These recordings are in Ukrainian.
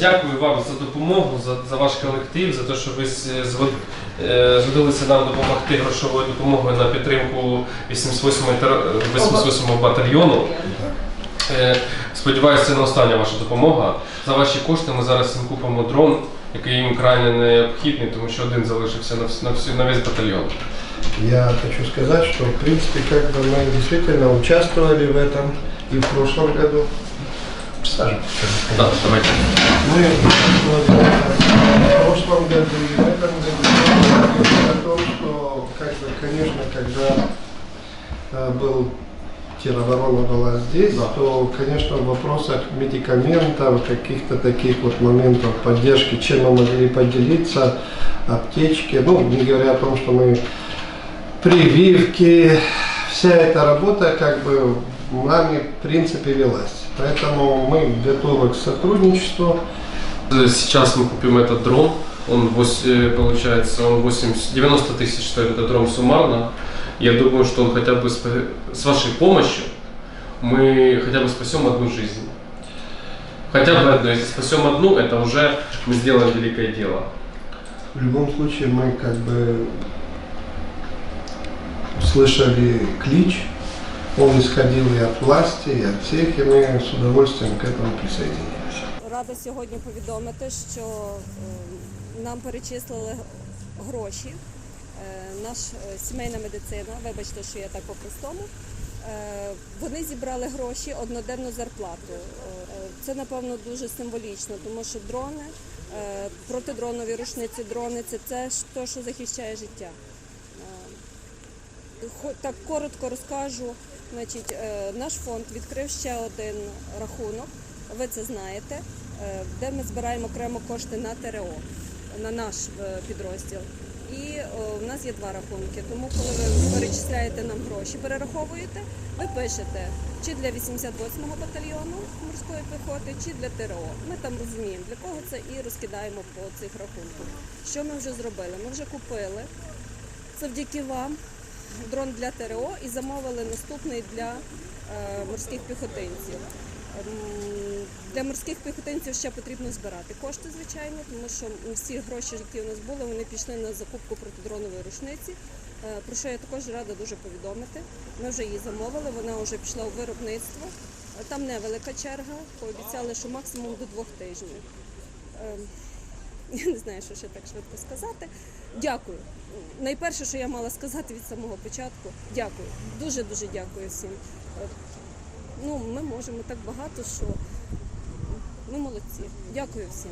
Дякую вам за допомогу, за, за ваш колектив, за те, що ви з- згод- е, згодилися нам допомогти грошовою допомогою на підтримку 88 тер- 88 батальйону. Е, Сподіваюся, це не остання ваша допомога. За ваші кошти ми зараз їм купимо дрон, який їм крайне необхідний, тому що один залишився на, вс- на, всю, на весь батальйон. Я хочу сказать, что в принципе как бы мы действительно участвовали в этом и в прошлом году. Саша, Да, давайте. Мы в прошлом году в этом году о том, что конечно, когда э, был тероборона была здесь, Да. то, конечно, в вопросах медикаментов, каких-то таких вот моментов поддержки, чем мы могли поделиться, аптечки, ну, не говоря о том, что мы прививки, вся эта работа как бы нами в принципе велась. Поэтому мы готовы к сотрудничеству. Сейчас мы купим этот дрон. Он вось- э, получается, он 80, 90 тысяч стоит этот дрон суммарно. Я думаю, что он хотя бы спа- с вашей помощью мы хотя бы спасем одну жизнь. Хотя бы одну. Если спасем одну, это уже мы сделаем великое дело. В любом случае мы как бы слышали клич, он исходил и от власти, и от всех, и мы с удовольствием к этому присоединились. Рада сьогодні повідомити, що е, нам перечислили гроші. Е, Наш е, сімейна медицина, вибачте, що я так по-простому. Вони зібрали гроші одноденну зарплату. Це напевно дуже символічно, тому що дрони, протидронові рушниці, дрони це те, що захищає життя. Так коротко розкажу. Значить, е, наш фонд відкрив ще один рахунок. Ви це знаєте, е, де ми збираємо окремо кошти на ТРО, на наш е, підрозділ. І у нас є два рахунки. Тому, коли ви перечисляєте нам гроші, перераховуєте, ви пишете чи для 88-го батальйону морської піхоти, чи для ТРО. Ми там розуміємо, для кого це і розкидаємо по цих рахунках. Що ми вже зробили? Ми вже купили завдяки вам дрон для ТРО і замовили наступний для е, морських піхотинців. Ем, Для морських піхотинців ще потрібно збирати кошти, звичайно, тому що всі гроші, які у нас були, вони пішли на закупку протидронової рушниці. Е, Про що я також рада дуже повідомити. Ми вже її замовили, вона вже пішла у виробництво. Е, Там невелика черга, пообіцяли, що максимум до двох тижнів. Я не знаю, що ще так швидко сказати. Дякую. Найперше, що я мала сказати від самого початку, дякую. Дуже дуже дякую всім. Ну, ми можемо так багато, що ми молодці. Дякую всім.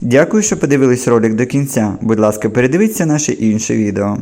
Дякую, що подивились ролик до кінця. Будь ласка, передивіться наше інше відео.